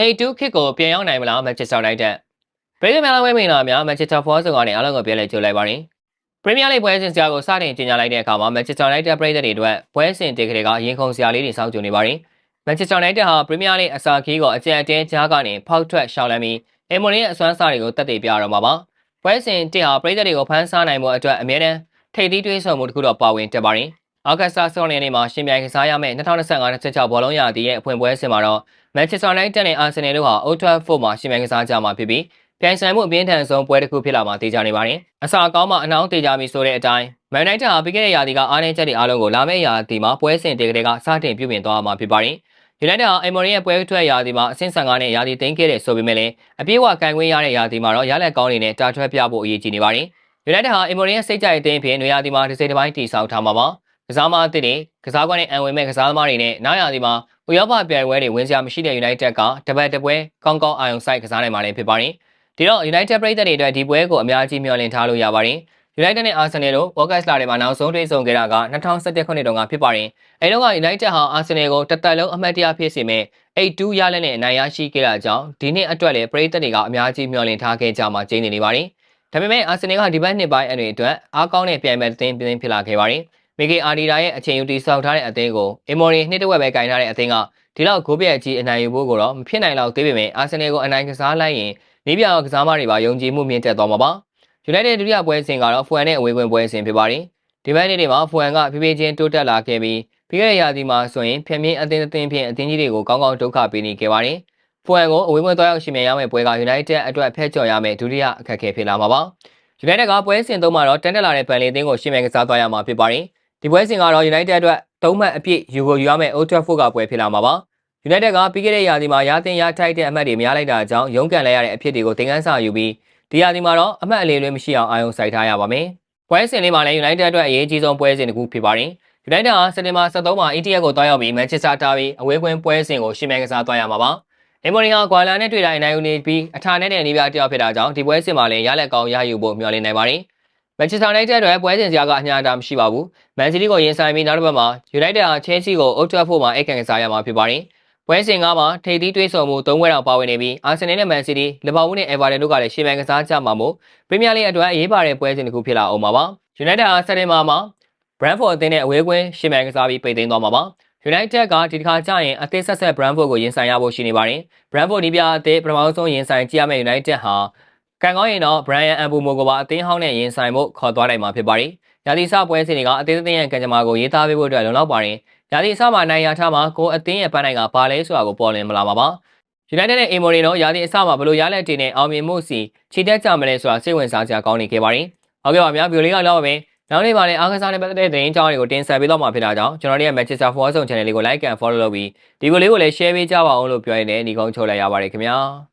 A2 ခစ်ကိုပြန်ရောက်နိုင်မလားမန်ချက်စတာယူနိုက်တက်ပရီးမီးယားလိဂ်ဝဲမင်လာများမန်ချက်စတာဖော်ဆိုကနေအားလုံးကိုပြန်လည်ကြိုလိုက်ပါရယ်ပရီးမီးယားလိဂ်ပွဲစဉ်စရာကိုစတင်ကြီးညာလိုက်တဲ့အခါမှာမန်ချက်စတာယူနိုက်တက်ပရိသတ်တွေအတွက်ပွဲစဉ်တေကလေးကရင်ခုန်စရာလေးတွေစောင့်ကြိုနေပါရယ်မန်ချက်စတာယူနိုက်တက်ဟာပရီးမီးယားလိဂ်အစာခီးကိုအကြံအတင်းကြားကနေဖောက်ထွက်ရှောင်းလန်းပြီးအင်မိုနီရဲ့အစွမ်းစားတွေကိုတက်တည်ပြရတော့မှာပါပွဲစဉ်တစ်ဟာပရိသတ်တွေကိုဖန်ဆားနိုင်မှုအတွက်အမြဲတမ်းထိပ်သီးတွေးဆောင်မှုတစ်ခုတော့ပါဝင်တက်ပါရင် အောက်ကစားဆောင်းနေနေမှာရှင်ပြိုင်ကစားရမယ့်2025-26ဘောလုံးရာသီရဲ့အဖွင့်ပွဲစဉ်မှာတော့မန်ချက်စတာယူနိုက်တက်နဲ့အာဆင်နယ်တို့ဟာအိုထရာဖို့မှာရှင်ပြိုင်ကစားကြမှာဖြစ်ပြီးပြိုင်ဆိုင်မှုအပြင်းထန်ဆုံးပွဲတစ်ခုဖြစ်လာမှာသိကြနေပါတယ်။အစာအကောင်းမှအနှောင်းတေကြပြီဆိုတဲ့အတိုင်းမန်နိုင်တာဟာပြီးခဲ့တဲ့ရာသီကအားနည်းချက်တွေအားလုံးကိုလာမယ့်ရာသီမှာပွဲစဉ်တေကလေးကစတင်ပြုပြင်သွားမှာဖြစ်ပါတယ်။ United ဟာအီမိုရီရဲ့ပွဲထွက်ရာသီမှာအဆင့်15နဲ့ရာသီသိမ်းခဲ့တဲ့ဆိုပေမဲ့လည်းအပြေးအဝကန်ခွင့်ရတဲ့ရာသီမှာတော့ရလက်ကောင်းတွေနဲ့တာထွက်ပြဖို့အရေးကြီးနေပါတယ်။ United ဟာအီမိုရီရဲ့စိတ်ကြိုက်အသင်းအဖြစ်နွေရာသီမှာတစ်စိတ်တစ်ပိုင်းတည်ဆောက်ထားမှာပါ။ ကစားမအသစ်တွေကစားကွက်နဲ့အံဝင်မဲ့ကစားသမားတွေနဲ့နောက်ရာသီမှာဥရောပပြိုင်ပွဲတွေဝင်စရာမရှိတဲ့ United ကတပတ်တပွဲကောင်းကောင်းအာရုံစိုက်ကစားနိုင်မှာလည်းဖြစ်ပါတယ်။ဒီတော့ United ပြည်သက်တွေအတွက်ဒီပွဲကိုအများကြီးမျှော်လင့်ထားလို့ရပါတယ်။ United နဲ့ Arsenal တို့ August လထဲမှာနောက်ဆုံးတွေ့ဆုံခဲ့တာက2017ခုနှစ်တုန်းကဖြစ်ပါတယ်။အဲဒီတော့ United ဟာ Arsenal ကိုတသက်လုံးအမှတ်တရဖြစ်စေမဲ့8-2ရလက်နဲ့အနိုင်ရရှိခဲ့တာကြောင့်ဒီနှစ်အတွက်လည်းပြည်သက်တွေကအများကြီးမျှော်လင့်ထားခဲ့ကြမှာကျင်းနေနေပါတယ်။ဒါပေမဲ့ Arsenal ကဒီဘက်နှစ်ပိုင်းအတွေအတွက်အားကောင်းတဲ့ပြိုင်ပွဲအသင်းပြင်းဖြစ်လာခဲ့ပါတယ်။ မီဂီအာဒီတာရဲ့အချိန်ယူတီဆောက်ထားတဲ့အသင်းကိုအီမိုရီနှစ်တဝက်ပဲကင်ထားတဲ့အသင်းကဒီလောက်ဂိုးပြက်ကြီးအနိုင်ယူဖို့ကိုတော့မဖြစ်နိုင်တော့သေးပေမဲ့အာဆင်နယ်ကိုအနိုင်ကစားလိုက်ရင်နေပြောင်ကစားမတွေပါယုံကြည်မှုမြင့်တက်သွားမှာပါ။ United ဒုတိယပွဲစဉ်ကတော့ဖူအန်နဲ့အဝေးကွင်းပွဲစဉ်ဖြစ်ပါတယ်။ဒီဘက်နေ့တွေမှာဖူအန်ကဖြည်းဖြည်းချင်းတိုးတက်လာခဲ့ပြီးပြီးခဲ့တဲ့ရာသီမှာဆိုရင်ဖျက်မြင်းအသင်းအသင်းဖြင့်အသင်းကြီးတွေကိုကောင်းကောင်းဒုက္ခပေးနေခဲ့ပါတယ်။ဖူအန်ကိုအဝေးကွင်းသွားရောက်ရှင်မြန်ရမယ့်ပွဲက United အတွက်ဖက်ကျော်ရမယ့်ဒုတိယအခက်အခဲဖြစ်လာမှာပါ။ United ကပွဲစဉ်သုံးမှာတော့တန်တက်လာတဲ့ပန်လီအသင်းကိုရှင်မြန်ကစားသွားရမှာဖြစ်ပါတယ်။ ဒီပွဲစဉ်ကတော့ United အတွက်သုံးမှတ်အပြည့်ယူကိုယူရမယ့် Old Trafford ကပွဲဖြစ်လာမှာပါ။ United ကပြီးခဲ့တဲ့ရာသီမှာရာသင်ရထိုက်တဲ့အမှတ်တွေများလိုက်တာကြောင့်ရုန်းကန်လဲရတဲ့အဖြစ်တွေကိုသင်ခန်းစာယူပြီးဒီရာသီမှာတော့အမှတ်အလေးလွဲမရှိအောင်အာရုံစိုက်ထားရပါမယ်။ပွဲစဉ်လေးမှာလည်း United အတွက်အရေးကြီးဆုံးပွဲစဉ်တစ်ခုဖြစ်ပါတယ်။ United ဟာစက်တင်ဘာ23မှာ ETH ကိုတွားရောက်ပြီး Manchester Derby အဝေးကွင်းပွဲစဉ်ကိုရှင်မြန်ကစားသွားရမှာပါ။အင်မိုရီဟာကွာလာနဲ့တွေ့တိုင်းနိုင်ယူနေပြီးအထာနဲ့တဲ့နေပြတယောက်ဖြစ်တာကြောင့်ဒီပွဲစဉ်မှာလည်းရလက်ကောင်းရယူဖို့မျှော်လင့်နေပါတယ်။ Manchester United အတွက်ပွဲစဉ်စရာကအညာတာမရှိပါဘူး။ Man City ကိုရင်ဆိုင်ပြီးနောက်တစ်ပတ်မှာ United ဟာ Chelsea ကို Old Trafford မှာအိတ်ကန်ကစားရမှာဖြစ်ပါတယ်။ပွဲစဉ်ကမှာထိပ်သီးတွေးဆုံမှု၃ပွဲတောင်ပါဝင်နေပြီးအာဆင်နယ်နဲ့မန်စီးတီးလီဗာပူးနဲ့အေဗာတန်တို့ကလည်းရှေ့ပိုင်းကစားကြမှာမို့ပရီးမီးယားလိအတွက်အရေးပါတဲ့ပွဲစဉ်တစ်ခုဖြစ်လာအောင်ပါပါ။ United ဟာစက်တင်ဘာမှာ Brentford အသင်းနဲ့အဝေးကွင်းရှေ့ပိုင်းကစားပြီးပိတ်သိမ်းသွားမှာပါ။ United ကဒီတစ်ခါကျရင်အသစ်ဆက်ဆက် Brentford ကိုရင်ဆိုင်ရဖို့ရှိနေပါတယ်။ Brentford ဒီပြအသစ်ပထမဆုံးရင်ဆိုင်ကြည့်ရမယ့် United ဟာ ကန်ကောင်းရင်တော့ Brian Mbumo ကိုပါအသင်းဟောင်းနဲ့ရင်ဆိုင်ဖို့ခေါ်သွားနိုင်မှာဖြစ်ပါတယ်။ရာသီစပွဲစဉ်တွေကအသင်းအသင်းရဲ့ကံကြမ္မာကိုရေးသားပေးဖို့အတွက်လုံလောက်ပါတယ်။ရာသီအစမှာနိုင်ရထားမှာကိုအသင်းရဲ့ပန်းနိုင်ကဘာလဲဆိုတာကိုပေါ်လွင်မလာပါပါ။ United နဲ့ Emory တို့ရာသီအစမှာဘလို့ရလက်တင်နဲ့အောင်မြင်မှုစီခြေတက်ကြမလဲဆိုတာစိတ်ဝင်စားစရာကောင်းနေခဲ့ပါတယ်။ဟုတ်ကဲ့ပါဗျာဗီဒီယိုလေးကလောက်ပါပဲ။နောက်နေ့မှာလည်းအားကစားနဲ့ပတ်သက်တဲ့သတင်းကြောင်းတွေကိုတင်ဆက်ပေးတော့မှာဖြစ်တာကြောင့်ကျွန်တော်တို့ရဲ့ Manchester Forward Zone Channel လေးကို Like and Follow လုပ်ပြီးဒီဗီဒီယိုလေးကိုလည်း Share ပေးကြပါအောင်လို့ပြောရင်းနဲ့ညီကုန်းချုပ်လိုက်ရပါတယ်ခင်ဗျာ။